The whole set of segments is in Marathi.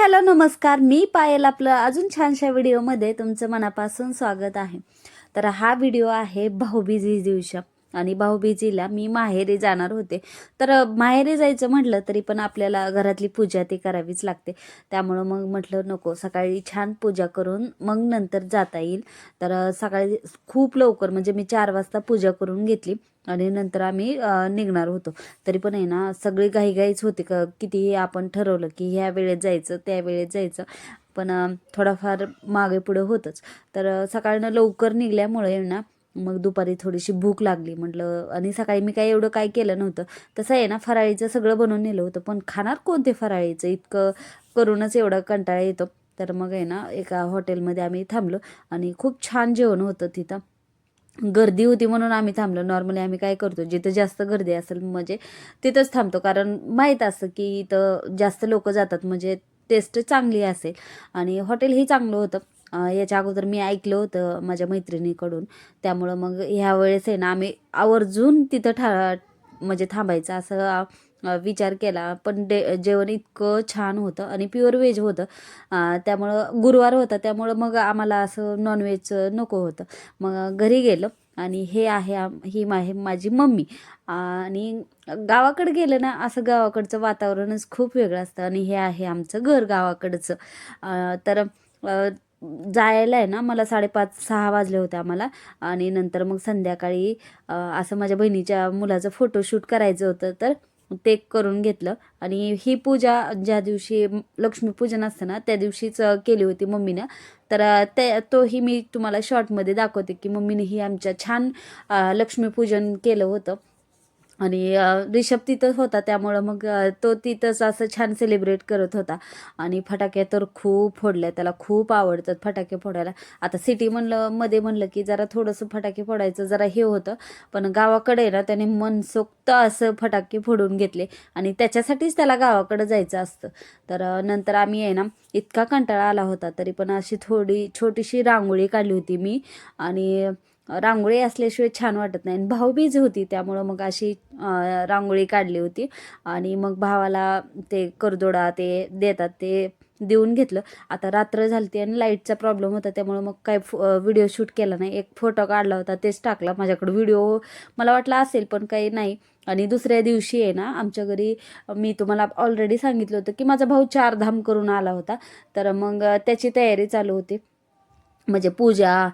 हॅलो नमस्कार. मी पायल आपलं अजून छानशा व्हिडिओमध्ये तुमचं मनापासून स्वागत आहे. तर हा व्हिडिओ आहे भाऊबीजी दिवशी. आणि भाऊबीजीला मी माहेरी जाणार होते. तर माहेरी जायचं म्हटलं तरी पण आपल्याला घरातली पूजा ती करावीच लागते. त्यामुळं मग म्हटलं नको सकाळी छान पूजा करून मग नंतर जाता येईल. तर सकाळी खूप लवकर म्हणजे मी चार वाजता पूजा करून घेतली आणि नंतर आम्ही निघणार होतो. तरी पण आहे ना सगळी घाईघाईच होती. का कितीही आपण ठरवलं की ह्या वेळेत जायचं त्या वेळेत जायचं. पण थोडाफार मागे पुढं होतंच. तर सकाळनं लवकर निघल्यामुळे ना मग दुपारी थोडीशी भूक लागली. म्हटलं आणि सकाळी मी काही एवढं काय केलं नव्हतं. तसं आहे ना फराळीचं सगळं बनवून नेलं होतं. पण खाणार कोणते फराळीचं? इतकं करूनच एवढा कंटाळा येतो. तर मग आहे ना एका हॉटेलमध्ये आम्ही थांबलो आणि खूप छान जेवण होतं तिथं. गर्दी होती म्हणून आम्ही थांबलो. नॉर्मली आम्ही काय करतो जिथं जास्त गर्दी असेल म्हणजे तिथंच थांबतो. कारण माहीत असतं की इथं जास्त लोक जातात म्हणजे टेस्ट चांगली असेल. आणि हॉटेलही चांगलं होतं. याच्या अगोदर मी ऐकलं होतं माझ्या मैत्रिणीकडून. त्यामुळं मग ह्या वेळेस आहे ना आम्ही आवर्जून तिथं ठा म्हणजे थांबायचं असं विचार केला. पण डे जेवण इतकं छान होतं आणि प्युअर व्हेज होतं. त्यामुळं गुरुवार होता त्यामुळं मग आम्हाला असं नॉनव्हेजचं नको होतं. मग घरी गेलं आणि हे आहे आम- ही आहे माझी मम्मी. आणि गावाकडे गेलं ना असं गावाकडचं वातावरणच खूप वेगळं असतं. आणि हे आहे आमचं घर गावाकडचं. तर जायला आहे ना मला साडेपाच सहा वाजले होते आम्हाला. आणि नंतर मग संध्याकाळी असं माझ्या बहिणीच्या मुलाचं फोटोशूट करायचं होतं तर ते करून घेतलं. आणि ही पूजा ज्या दिवशी लक्ष्मीपूजन असतं ना त्या दिवशीच केली होती मम्मीनं. तर ते तोही मी तुम्हाला शॉर्टमध्ये दाखवते की मम्मीने ही आमच्या छान लक्ष्मीपूजन केलं होतं. आणि रिषभ तिथंच होता त्यामुळं मग तो तिथंच असं छान सेलिब्रेट करत होता. आणि फटाके तर खूप फोडल्या त्याला खूप आवडतात फटाके फोडायला. आता सिटी म्हणलं मध्ये म्हणलं की जरा थोडंसं फटाके फोडायचं जरा हे होतं पण गावाकडे ना त्याने मनसोक्त असं फटाके फोडून घेतले. आणि त्याच्यासाठीच त्याला गावाकडं जायचं असतं. तर नंतर आम्ही आहे ना इतका कंटाळा आला होता तरी पण अशी थोडी छोटीशी रांगोळी काढली होती मी. आणि रांगोळी असल्याशिवाय छान वाटत नाही. आणि भाऊबीज होती त्यामुळं मग अशी रांगोळी काढली होती. आणि मग भावाला ते करदोडा ते देतात ते देऊन घेतलं. आता रात्र झाली आणि लाईटचा प्रॉब्लेम होता त्यामुळं मग काय व्हिडिओ शूट केला नाही. एक फोटो काढला होता तेच टाकला. माझ्याकडे व्हिडिओ मला वाटलं असेल पण काही नाही. आणि दुसऱ्या दिवशी आहे ना आमच्या घरी मी तुम्हाला ऑलरेडी सांगितलं होतं की माझा भाऊ चार धाम करून आला होता. तर मग त्याची तयारी चालू होती. म्हणजे पूजा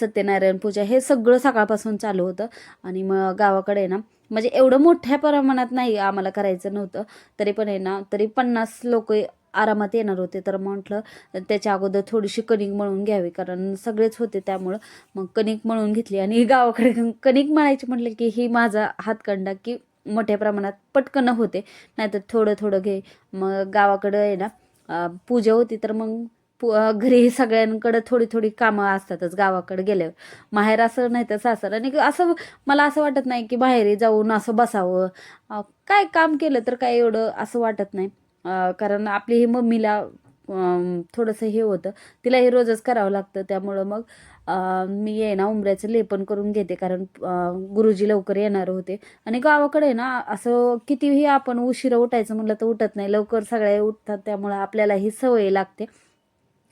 सत्यनारायण पूजा हे सगळं सकाळपासून चालू होतं. आणि मग गावाकडे ना म्हणजे एवढं मोठ्या प्रमाणात नाही आम्हाला करायचं नव्हतं. तरी पण आहे ना तरी पन्नास लोक आरामात येणार होते. तर म्हटलं त्याच्या अगोदर थोडीशी कणिक मळून घ्यावी कारण सगळेच होते त्यामुळं. मग कणिक मळून घेतली आणि गावाकडे कणिक मळायची म्हटलं की ही माझा हातकंडा की मोठ्या प्रमाणात पटकन होते. नाहीतर थोडं थोडं घे. मग गावाकडं आहे ना पूजा होती. तर मग घरी सगळ्यांकडं थोडी थोडी कामं असतातच गावाकडे गेल्यावर. माहेर असं नाही तर सासर. आणि असं मला असं वाटत नाही की बाहेर जाऊन असं बसावं. काय काम केलं तर काय एवढं असं वाटत नाही. कारण आपली ही मम्मीला थोडंसं हे होतं. तिला हे रोजच करावं लागतं. त्यामुळं मग मी ये ना उंबऱ्याचं लेपन करून घेते. कारण गुरुजी लवकर येणार होते. आणि गावाकडे ना असं कितीही आपण उशिरा उठायचं म्हटलं तर उठत नाही. लवकर सगळे उठतात. त्यामुळं आपल्याला ही सवय लागते.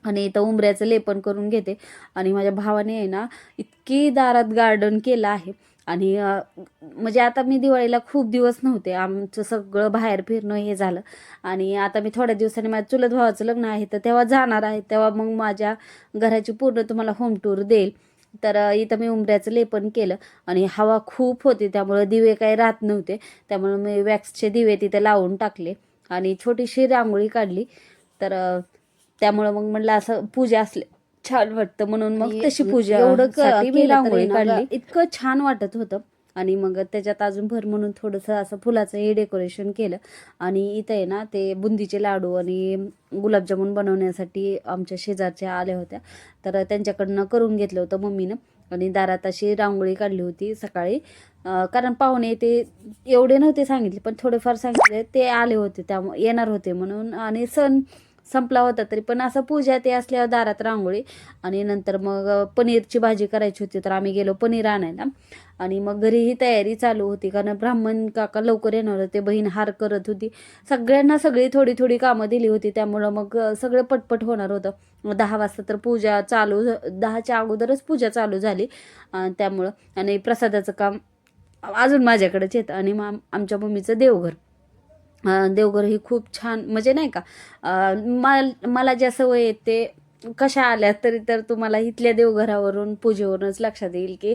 आणि इथं उंबऱ्याचं लेपन करून घेते. आणि माझ्या भावाने आहे ना इतकी दारात गार्डन केलं आहे. आणि म्हणजे आता मी दिवाळीला खूप दिवस नव्हते. आमचं सगळं बाहेर फिरणं हे झालं. आणि आता मी थोड्या दिवसांनी माझ्या चुलत भावाचं लग्न आहे. तर तेव्हा जाणार आहे. तेव्हा मग माझ्या घराची पूर्ण तुम्हाला होम टूर देईल. तर इथं मी उंबऱ्याचं लेपन केलं. आणि हवा खूप होती. त्यामुळं दिवे काही राहत नव्हते. त्यामुळं मी वॅक्सचे दिवे तिथे लावून टाकले. आणि छोटीशी रांगोळी काढली. तर त्यामुळं मग म्हणलं असं पूजा असले छान वाटतं म्हणून मग तशी पूजा एवढं साठी मी रांगोळी काढली. इतकं छान वाटत होतं. आणि मग त्याच्यात अजून भर म्हणून थोडंसं असं फुलाचं हे डेकोरेशन केलं. आणि इथं आहे ना ते बुंदीचे लाडू आणि गुलाबजामुन बनवण्यासाठी आमच्या शेजारच्या आल्या होत्या. तर त्यांच्याकडनं करून घेतलं होतं मम्मीनं. आणि दारात अशी रांगोळी काढली होती सकाळी. कारण पाहुणे ते एवढे नव्हते सांगितले पण थोडेफार सांगितले ते आले होते त्या येणार होते म्हणून. आणि सण संपला होता तरी पण असं पूजा ते असल्यावर दारात रांगोळी. आणि नंतर मग पनीरची भाजी करायची होती तर आम्ही गेलो पनीर आणायला. आणि मग घरी ही तयारी चालू होती कारण ब्राह्मण काका लवकर येणार होते बहीण हार करत होती. सगळ्यांना सगळी थोडी थोडी कामं दिली होती त्यामुळं मग सगळं पटपट होणार होतं. दहा वाजता तर पूजा चालू दहाच्या अगोदरच पूजा चालू झाली. त्यामुळं आणि प्रसादाचं काम अजून माझ्याकडेच येतं. आणि मग आमच्या मम्मीचं देवघर. देवघर ही खूप छान म्हणजे नाही का मला मला ज्या सवय आहेत ते कशा आल्या तरी तर तुम्हाला इथल्या देवघरावरून पूजेवरूनच लक्षात येईल की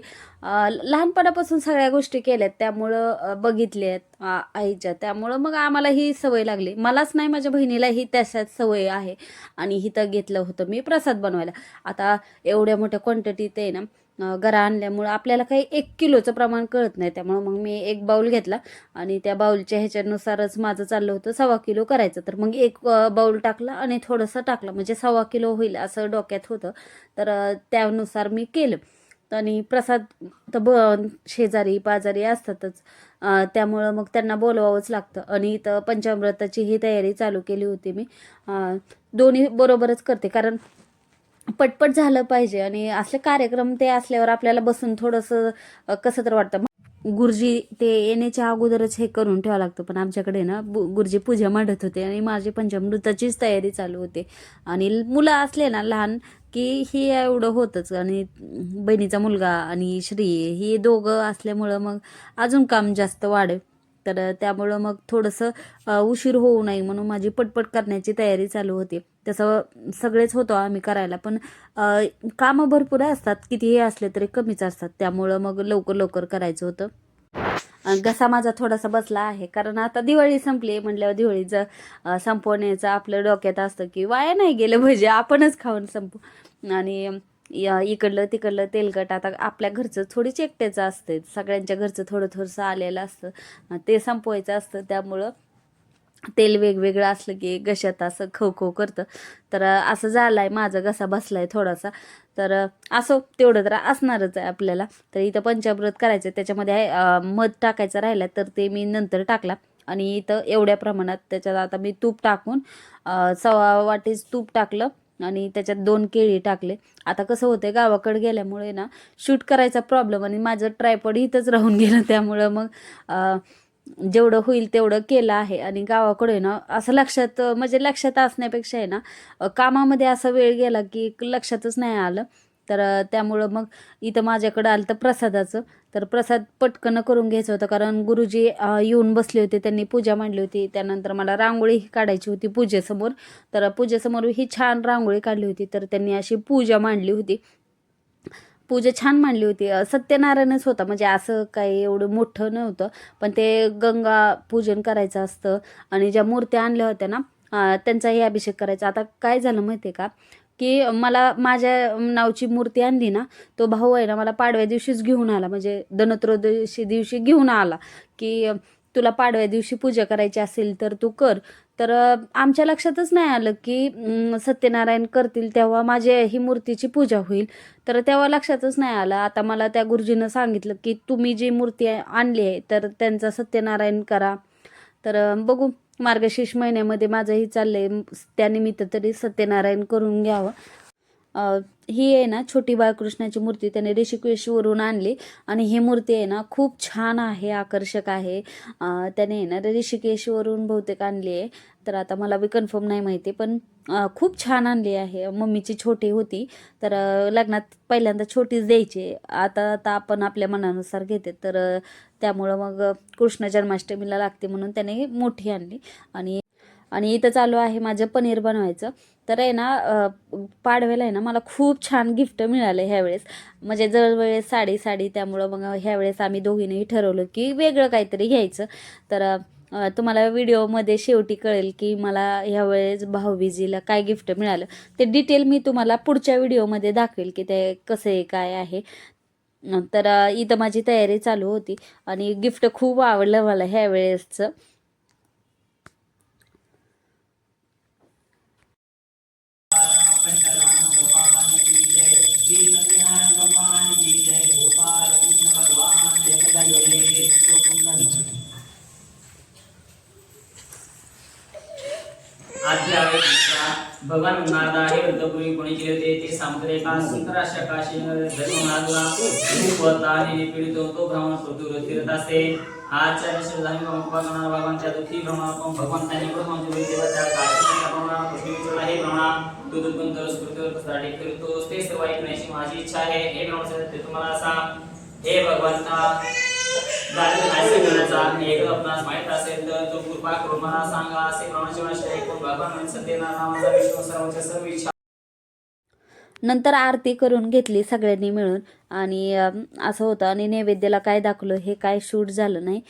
लहानपणापासून सगळ्या गोष्टी केल्यात त्यामुळं बघितल्यात आईच्या. त्यामुळं मग आम्हाला ही सवय लागली. मलाच नाही माझ्या बहिणीलाही तशाच सवय आहे. आणि हिथं घेतलं होतं मी प्रसाद बनवायला. आता एवढ्या मोठ्या क्वांटिटीत आहे ना गरा आणल्यामुळं आपल्याला काही एक किलोचं प्रमाण कळत नाही. त्यामुळं मग मी एक बाऊल घेतला आणि त्या बाऊलच्या ह्याच्यानुसारच माझं चाललं होतं. सव्वा किलो करायचं. तर मग एक बाऊल टाकला आणि थोडंसं टाकलं. म्हणजे सव्वा किलो होईल असं डोक्यात होतं. तर त्यानुसार मी केलं. आणि प्रसाद तर ब शेजारी पाजारी असतातच. त्यामुळं मग त्यांना बोलवावंच लागतं. आणि इथं पंचामृताची ही तयारी चालू केली होती मी. दोन्ही बरोबरच करते. कारण पटपट झालं पाहिजे आणि असले कार्यक्रम ते असल्यावर आपल्याला बसून थोडंसं कसं तर वाटतं. गुरुजी ते येण्याच्या अगोदरच हे करून ठेवावं लागतं. पण आमच्याकडे ना बु गुरुजी पूजा मांडत होते आणि माझी पंचामृताचीच तयारी चालू होते. आणि मुलं असले ना लहान की ही एवढं होतंच. आणि बहिणीचा मुलगा आणि श्री ही दोघं असल्यामुळं मग अजून काम जास्त वाढेल. तर त्यामुळं मग थोडंसं उशीर होऊ नये म्हणून माझी पटपट करण्याची तयारी चालू होती. तसं सगळेच होतो आम्ही करायला. पण कामं भरपूर असतात. कितीही असले तरी कमीच असतात. त्यामुळं मग लवकर लवकर करायचं होतं. घसा माझा थोडासा बसला आहे. कारण आता दिवाळी संपली म्हटल्यावर दिवाळीचं संपवण्याचं आपलं डोक्यात असतं की वाया नाही गेलं म्हणजे आपणच खाऊन संपू. आणि इकडलं तिकडलं तेलकट. आता आपल्या घरचं थोडीच एकट्याचं असते सगळ्यांच्या घरचं थोडं थोडंसं आलेलं असतं. ते संपवायचं असतं. त्यामुळं तेल वेगवेगळं असलं की घशात असं खव खव करतं. तर असं झालं आहे माझा घसा बसला आहे थोडासा. तर असो तेवढं तर असणारच आहे आपल्याला. तर इथं पंचामृत करायचं. त्याच्यामध्ये आहे, मध टाकायचं राहिलं तर ते मी नंतर टाकला. आणि इथं एवढ्या प्रमाणात त्याच्यात आता मी तूप टाकून सवा सव्वा वाटीच तूप टाकलं. आणि त्याच्यात दोन केळी टाकले. आता कसं होतं गावाकडे गेल्यामुळे ना शूट करायचा प्रॉब्लेम आणि माझं ट्रायपॉड इथंच राहून गेलं. त्यामुळं मग जेवढं होईल तेवढं केलं आहे. आणि गावाकडे ना असं लक्षात म्हणजे लक्षात असण्यापेक्षा आहे ना कामामध्ये असा वेळ गेला की लक्षातच नाही आलं. तर त्यामुळं मग इथं माझ्याकडं आलं तर प्रसादाचं. तर प्रसाद पटकन करून घ्यायचं होतं कारण गुरुजी येऊन बसले होते त्यांनी पूजा मांडली होती. त्यानंतर मला रांगोळी काढायची होती पूजेसमोर. तर पूजेसमोर ही छान रांगोळी काढली होती. तर त्यांनी अशी पूजा मांडली होती. पूजा छान मांडली होती. सत्यनारायणच होता. म्हणजे असं काही एवढं मोठं नव्हतं. पण ते गंगा पूजन करायचं असतं. आणि ज्या मूर्त्या आणल्या होत्या ना त्यांचाही अभिषेक करायचा. आता काय झालं माहिती आहे का? की मला माझ्या नावची मूर्ती आणली ना तो भाऊ आहे ना मला पाडव्या दिवशीच घेऊन आला म्हणजे धनत्रयोदशी दिवशी घेऊन आला की तुला पाडव्या दिवशी पूजा करायची असेल तर तू कर. तर आमच्या लक्षातच नाही आलं की सत्यनारायण करतील तेव्हा माझ्या ही मूर्तीची पूजा होईल. तर तेव्हा लक्षातच नाही आलं. आता मला त्या गुरुजीनं सांगितलं की तुम्ही जी मूर्ती आहे- आणली आहे तर त्यांचा सत्यनारायण करा. तर बघू. मार्गशीर्ष महिन्यामध्ये माझंही चाललंय. आहे त्यानिमित्त तरी सत्यनारायण करून घ्यावं. ही आहे ना छोटी बाळकृष्णाची मूर्ती. त्याने ऋषिकेशवरून आणली. आणि ही मूर्ती आहे ना खूप छान आहे आकर्षक आहे. त्याने आहे ना ऋषिकेशवरून बहुतेक आणली आहे. तर आता मला बी कन्फर्म नाही माहिती पण खूप छान आणली आहे. मम्मीची छोटी होती. तर लग्नात पहिल्यांदा छोटीच द्यायची. आता आता आपण आपल्या मनानुसार घेते. तर त्यामुळं मग कृष्ण जन्माष्टमीला लागते म्हणून त्याने मोठी आणली. आणि आणि इथं चालू आहे माझं पनीर बनवायचं. तर आहे ना पाडव्याला आहे ना मला खूप छान गिफ्ट मिळालं ह्यावेळेस. म्हणजे जवळवेळेस साडी साडी त्यामुळं मग ह्यावेळेस आम्ही दोघींनीही ठरवलं की वेगळं काहीतरी घ्यायचं. तर तुम्हाला व्हिडिओमध्ये शेवटी कळेल की मला ह्यावेळेस भाऊबीजीला काय गिफ्ट मिळालं. ते डिटेल मी तुम्हाला पुढच्या व्हिडिओमध्ये दाखवेल की ते कसं आहे काय आहे. तर इथं माझी तयारी चालू होती आणि गिफ्ट खूप आवडलं मला ह्या वेळेसचं. भगवान नारदा हे वृद्धपुरी कोणी केले होते ते सांगतो का सुंदर अशा काशी धर्मनाथला खूप होता आणि पीडित होतो भ्रमण पृथ्वीवर फिरत असते आचार्य श्रद्धांनी भगवान भगवानच्या दुःखी भ्रमणात भगवंतांनी ब्रह्मांची देवा त्या काशीच्या भ्रमणा पृथ्वीवर हे भ्रमणा तू दुर्गुण तरस पृथ्वीवर कसासाठी फिरतोस. ते सर्व ऐकण्याची माझी इच्छा आहे. हे भ्रमण ते तुम्हाला असा हे भगवंता एक आपणास असेल तर तो कृपा करून मला सांगा. असे प्रमाणाचे ऐकून भगवान विष्णू सर्वांच्या सर्व इच्छा नंतर आरती करून घेतली सगळ्यांनी मिळून. आणि असं होतं. आणि नैवेद्याला काय दाखवलं हे काय शूट झालं नाही.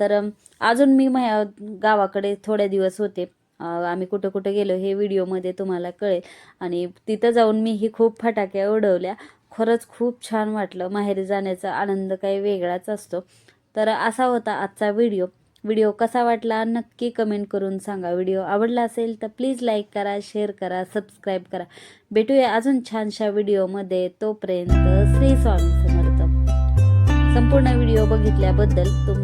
तर अजून मी मा गावाकडे थोडे दिवस होते. आम्ही कुठं कुठं गेलो हे व्हिडिओमध्ये तुम्हाला कळेल. आणि तिथं जाऊन मी ही खूप फटाक्या उडवल्या. खरंच खूप छान वाटलं. माहेरी जाण्याचा आनंद काही वेगळाच असतो. तर असा होता आजचा व्हिडिओ. व्हिडिओ कसा वाटला नक्की कमेंट करून सांगा. व्हिडिओ आवडला असेल तर प्लीज लाईक करा शेअर करा सबस्क्राईब करा. भेटूया अजून छानशा व्हिडिओमध्ये. तोपर्यंत श्री स्वामी समर्थ. संपूर्ण व्हिडिओ बघितल्याबद्दल तुम